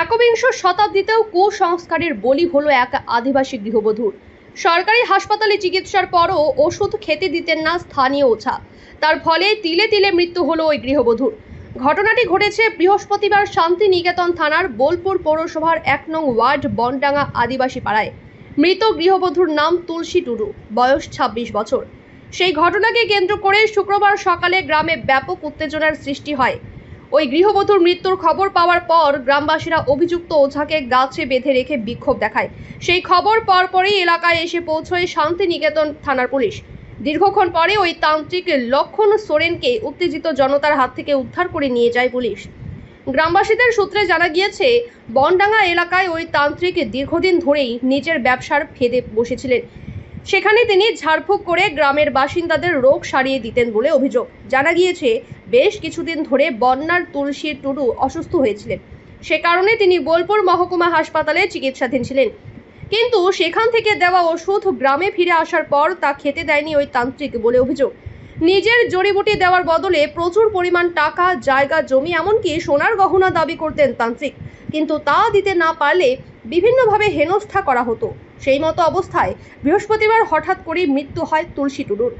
একবিংশ শতাব্দীতেও কুসংস্কারের বলি হলো এক আদিবাসী গৃহবধূর। সরকারি হাসপাতালে চিকিৎসার পরও ওষুধ খেতে দিতেন না স্থানীয় ওঝা। তার ফলে তিলে তিলে মৃত্যু হলো ওই গৃহবধূর। ঘটনাটি ঘটেছে বৃহস্পতিবার শান্তিনিকেতন থানার বোলপুর পৌরসভার এক নং ওয়ার্ড বনডাঙ্গা আদিবাসী পাড়ায়। মৃত গৃহবধূর নাম তুলসী টুডু, বয়স ২৬ বছর। সেই ঘটনাকে কেন্দ্র করে শুক্রবার সকালে গ্রামে ব্যাপক উত্তেজনার সৃষ্টি হয়। ওই গৃহবধূর মৃত্যুর খবর পাওয়ার পর গ্রামবাসীরা অভিযুক্ত ওঝাকে গাছে বেঁধে রেখে বিক্ষোভ দেখায়। সেই খবর পরপরই এলাকায় এসে পৌঁছয় শান্তিনিকেতন থানার পুলিশ। দীর্ঘক্ষণ পরে ওই তান্ত্রিক লক্ষণ সোরেনকে উত্তেজিত জনতার হাত থেকে উদ্ধার করে নিয়ে যায় পুলিশ। গ্রামবাসীদের সূত্রে জানা গিয়েছে, বনডাঙ্গা এলাকায় ওই তান্ত্রিক দীর্ঘদিন ধরেই নিজের ব্যবসার ফেদে বসেছিলেন। সেখানে তিনি ঝাড়ফুঁক করে গ্রামের বাসিন্দাদের রোগ সারিয়ে দিতেন বলে অভিযোগ। জানা গিয়েছে, বেশ কিছুদিন ধরে বন্যার তুলসীর টুডু অসুস্থ হয়েছিলেন। সে কারণে তিনি বোলপুর মহকুমা হাসপাতালে চিকিৎসাধীন ছিলেন। কিন্তু সেখান থেকে দেওয়া ওষুধ গ্রামে ফিরে আসার পর তা খেতে দেয়নি ওই তান্ত্রিক বলে অভিযোগ। নিজের জড়িবুটি দেওয়ার বদলে প্রচুর পরিমাণ টাকা, জায়গা, জমি, এমনকি সোনার গহনা দাবি করতেন তান্ত্রিক। কিন্তু তা দিতে না পারলে বিভিন্নভাবে হেনস্থা করা হতো। সেই মতো অবস্থায় বৃহস্পতিবার হঠাৎ করেই মৃত্যু হয় তুলসী টুডুর।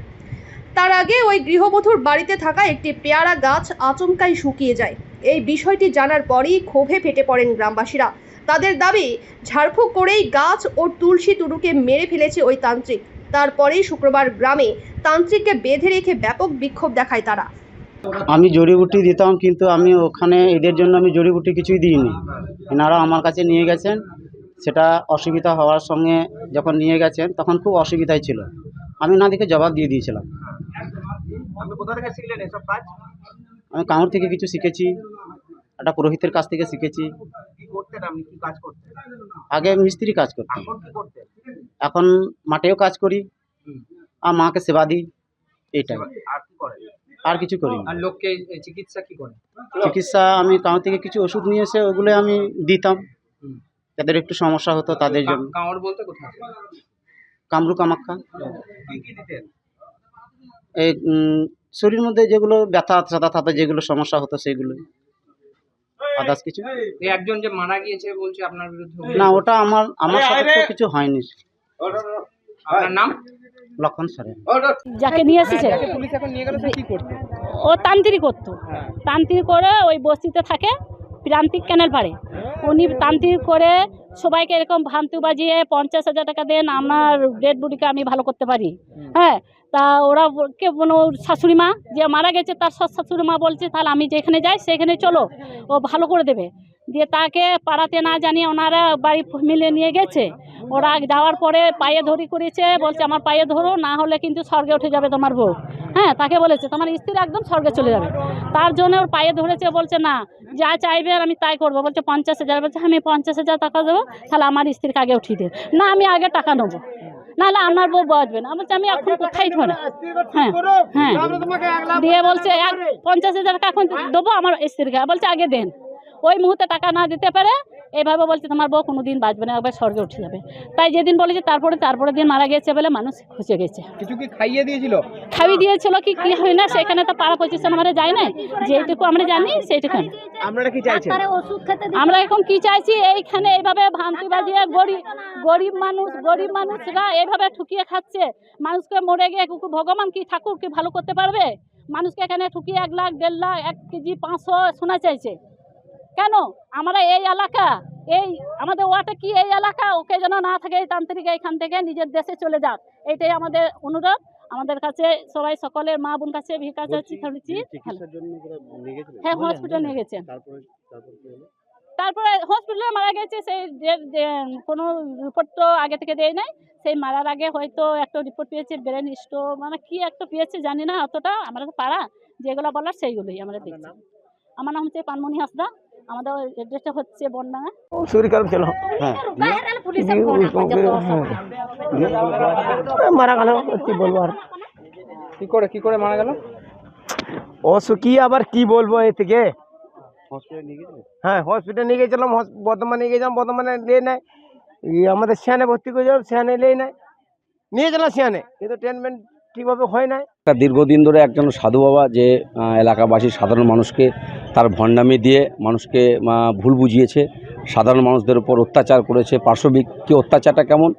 তার আগে ওই গৃহবধূর বাড়িতে থাকা একটি পেয়ারা গাছ আচমকাই শুকিয়ে যায়। এই বিষয়টি জানার পরই ক্ষোভে ফেটে পড়েন গ্রামবাসীরা। তাদের দাবি, ঝাড়ফুঁক করেই গাছ ও তুলসী টুডুকে মেরে ফেলেছে ওই তান্ত্রিক। তারপরেই শুক্রবার গ্রামে তান্ত্রিককে বেঁধে রেখে ব্যাপক বিক্ষোভ দেখায় তারা। আমি জড়িবুটি দিতাম কিন্তু আমি ওখানে এদের জন্য আমি জড়িবুটি কিছুই দিইনি। এনারা আমার কাছে নিয়ে গেছেন সেটা অসুবিধা হওয়ার সঙ্গে যখন নিয়ে গেছেন তখন খুব অসুবিধাই ছিল। আমি না দেখে জবাব দিয়ে দিয়েছিলাম। আমি কামড় থেকে কিছু শিখেছি একটা পুরোহিতের কাছ থেকে শিখেছি। আগে মিস্ত্রি কাজ করতাম। এখন এখন মাঠেও কাজ করি আর মাকে সেবা দিই এইটাই। আর কিছু করি না আর লোককে চিকিৎসা কি করে? চিকিৎসা আমি কামড় থেকে কিছু ওষুধ নিয়ে এসে ওগুলো আমি দিতাম। যাদের একটু সমস্যা হতো তাদের জন্য। কামড় বলতে কোথায়? কামরু কামাখ্যা কি কি দিতেন? এই শরীর মধ্যে যেগুলো ব্যথা সাদা থাতা যেগুলো সমস্যা হতো সেগুলো। আদার্স কিছু। এই একজন যে মারা গিয়েছে বলছে আপনার বিরুদ্ধে না ওটা আমার আমার সাথে তো কিছু হয়নি। আপনার নাম? লক্ষণ সরেন। যাকে নিয়ে এসেছে যাকে পুলিশ এখন নিয়ে গেল সে কি করতো? ও তান্ত্রিক করতো। তান্ত্রিক করে ওই বস্তিতে থাকে প্রান্তিক ক্যানেল পাড়ে। উনি তান্ত্রিক করে সবাইকে এরকম ভান্তি বাজিয়ে পঞ্চাশ হাজার টাকা দেন আমার ডেড বডিকে আমি ভালো করতে পারি। হ্যাঁ তা ওরা কে মানে ওর শাশুড়ি মা যে মারা গেছে তার সৎ শাশুড়ি মা বলছে তাহলে আমি যেখানে যাই সেখানে চলো ও ভালো করে দেবে। দিয়ে তাকে পাড়াতে না জানিয়ে ওনারা বাড়ি মিলে নিয়ে গেছে। ওরা যাওয়ার পরে পায়ে ধরি করেছে বলছে আমার পায়ে ধরো না হলে কিন্তু স্বর্গে উঠে যাবে তোমার বউ। হ্যাঁ তাকে বলেছে তোমার স্ত্রী একদম স্বর্গে চলে যাবে। তার জন্য ওর পায়ে ধরেছে বলছে না যা চাইবে আর আমি তাই করব। বলছে পঞ্চাশ হাজার। বলছে আমি পঞ্চাশ হাজার টাকা দেবো তাহলে আমার স্ত্রীকে আগে উঠিয়ে দে। না আমি আগে টাকা নেব। নাহলে আমার বউ বাঁচবে না। বলছে আমি এখন কোথায় ধরে হ্যাঁ হ্যাঁ। দিয়ে বলছে এক পঞ্চাশ হাজার টাকা এখন দেবো আমার স্ত্রীকে। বলছে আগে দেন। ওই মুহূর্তে টাকা না দিতে পারে এইভাবে বলছে তোমার বউ কোনো দিন বাঁচবে না একবার স্বর্গে উঠে যাবে। তাই যেদিন বলেছে তারপরে তারপরে দিন মারা গেছে বলে মানুষ খুঁজে গেছে। কিছু কি খাইয়ে দিয়েছিল? খাবি দিয়েছিল কি কি হয় না সেখানে তো পাড়া পঁচিশন আমরা যাই না যেটুকু আমরা জানি সেইটুকু কি আমরা এখন কি চাইছি এইখানে এইভাবে ভান্তি বাজিয়ে গরিব গরিব মানুষ গরিব মানুষরা এইভাবে ঠুকিয়ে খাচ্ছে। মানুষকে মরে গিয়ে কুকুর ভগবান কি ঠাকুর কি ভালো করতে পারবে? মানুষকে এখানে ঠুকিয়ে এক লাখ দেড় লাখ এক কেজি পাঁচশো শোনা চাইছে। কেন? আমরা এই এলাকা এই আমাদের ওয়াটা কি এই এলাকা? ওকে যেন না থাকে এই তান্ত্রিক এইখান থেকে নিজের দেশে চলে যাক। এইটাই আমাদের অনুরোধ। আমাদের কাছে সবাই সকলের মা বোন কাছে চাচ্ছি ধরেছি হ্যাঁ হসপিটাল নিয়ে গেছে তারপরে হসপিটালে মারা গেছে সেই কোনো রিপোর্ট তো আগে থেকে দেয় নাই। সেই মারার আগে হয়তো একটা রিপোর্ট পেয়েছে ব্রেন স্টো মানে কি একটা পেয়েছে জানি না অতটা আমরা তো পাড়া যেগুলো বলার সেইগুলোই আমরা দেখছি। আমার নাম হচ্ছে পানমণি হাসদা। আমাদের এড্রেসটা হচ্ছে শরীর খারাপ ছিল হ্যাঁ। মারা গেল কি বলব আর? কি করে কি করে মারা গেল? অসু কি আবার কি বলব এ থেকে? হ্যাঁ হসপিটাল নিয়ে গেছিলাম বর্ধমানে নিয়ে গেছিলাম বর্ধমানে নিয়ে নেয় আমাদের সিয়ানে ভর্তি করে করেছিলাম সিয়ানে নিয়ে নেয় নিয়ে গেলাম সিয়ানে কিন্তু ট্রিটমেন্ট ঠিকভাবে হয় নাই। একটা দীর্ঘদিন ধরে একজন সাধু বাবা যে এলাকাবাসী সাধারণ মানুষকে তার ভণ্ডামি দিয়ে মানুষকে ভুল বুঝিয়েছে, সাধারণ মানুষদের উপর অত্যাচার করেছে পার্শ্ববিক কি অত্যাচারটা কেমন?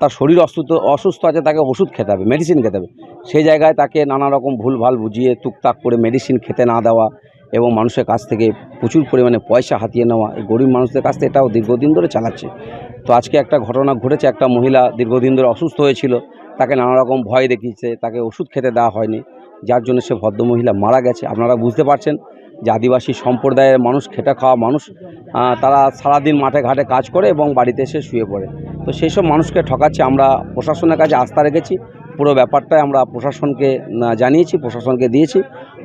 তার শরীর অসুস্থ অসুস্থ আছে, তাকে ওষুধ খেতে হবে মেডিসিন খেতে হবে। সেই জায়গায় তাকে নানা রকম ভুলভাল বুঝিয়ে টুকটাক করে মেডিসিন খেতে না দেওয়া এবং মানুষের কাছ থেকে প্রচুর পরিমাণে পয়সা হাতিয়ে নেওয়া, এই গরিব মানুষদের কাছ থেকে এটাও দীর্ঘদিন ধরে চালাচ্ছে। তো আজকে একটা ঘটনা ঘটেছে, একটা মহিলা দীর্ঘদিন ধরে অসুস্থ হয়েছিল তাকে নানা রকম ভয় দেখিয়েছে, তাকে ওষুধ খেতে দেওয়া হয়নি। যার জন্য সে ভদ্রমহিলা মারা গেছে। আপনারা বুঝতে পারছেন যে আদিবাসী সম্প্রদায়ের মানুষ, খেটে খাওয়া মানুষ তারা সারাদিন মাঠে ঘাটে কাজ করে এবং বাড়িতে এসে শুয়ে পড়ে। তো সেই সব মানুষকে ঠকাচ্ছে, আমরা প্রশাসনের কাছে আস্থা রেখেছি। পুরো ব্যাপারটাই আমরা প্রশাসনকে জানিয়েছি, প্রশাসনকে দিয়েছি।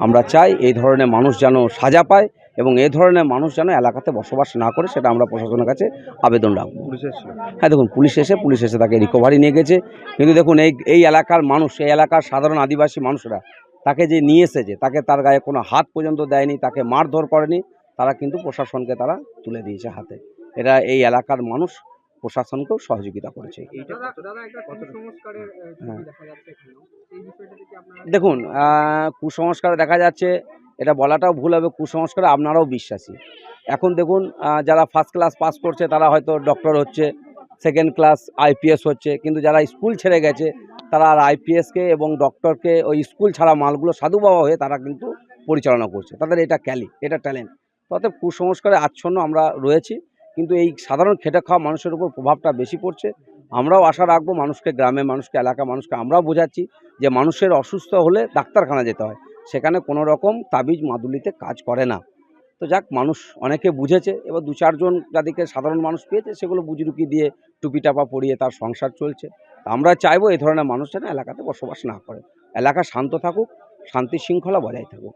আমরা চাই এই ধরনের মানুষ যেন সাজা পায়। এবং এ ধরনের মানুষ যেন এলাকাতে বসবাস না করে সেটা আমরা প্রশাসনের কাছে আবেদন রাখব। হ্যাঁ দেখুন পুলিশ এসে পুলিশ এসে তাকে রিকভারি নিয়ে গেছে। কিন্তু দেখুন এই এই এলাকার মানুষ এই এলাকার সাধারণ আদিবাসী মানুষরা তাকে যে নিয়ে এসেছে তাকে তার গায়ে কোনো হাত পর্যন্ত দেয়নি তাকে মারধর করেনি তারা কিন্তু প্রশাসনকে তারা তুলে দিয়েছে হাতে। এটা এই এলাকার মানুষ প্রশাসনকেও সহযোগিতা করেছে। হ্যাঁ। দেখুন কুসংস্কার দেখা যাচ্ছে এটা বলাটাও ভুল হবে কুসংস্কারে আপনারাও বিশ্বাসী। এখন দেখুন যারা ফার্স্ট ক্লাস পাস করছে তারা হয়তো ডক্টর হচ্ছে সেকেন্ড ক্লাস আইপিএস হচ্ছে কিন্তু যারা স্কুল ছেড়ে গেছে তারা আর আইপিএসকে এবং ডক্টরকে ওই স্কুল ছাড়া মালগুলো সাধু বাবা হয়ে তারা কিন্তু পরিচালনা করছে। তাদের এটা ক্যালি এটা ট্যালেন্ট অর্থাৎ কুসংস্কারে আচ্ছন্ন আমরা রয়েছি। কিন্তু এই সাধারণ খেটে খাওয়া মানুষের উপর প্রভাবটা বেশি পড়ছে। আমরাও আশা রাখব মানুষকে গ্রামে মানুষকে এলাকা মানুষকে আমরাও বোঝাচ্ছি যে মানুষের অসুস্থ হলে ডাক্তারখানা যেতে হয়। সেখানে কোনো রকম তাবিজ মাদুলিতে কাজ করে না। তো যাক, মানুষ অনেকে বুঝেছে। এবার দু চারজন যাদেরকে সাধারণ মানুষ পেয়েছে, সেগুলো বুজরুকি দিয়ে টুপি টাপা পরিয়ে তার সংসার চলছে। আমরা চাইব এই ধরনের মানুষ যেন এলাকাতে বসবাস না করে। এলাকা শান্ত থাকুক, শান্তি শৃঙ্খলা বজায় থাকুক।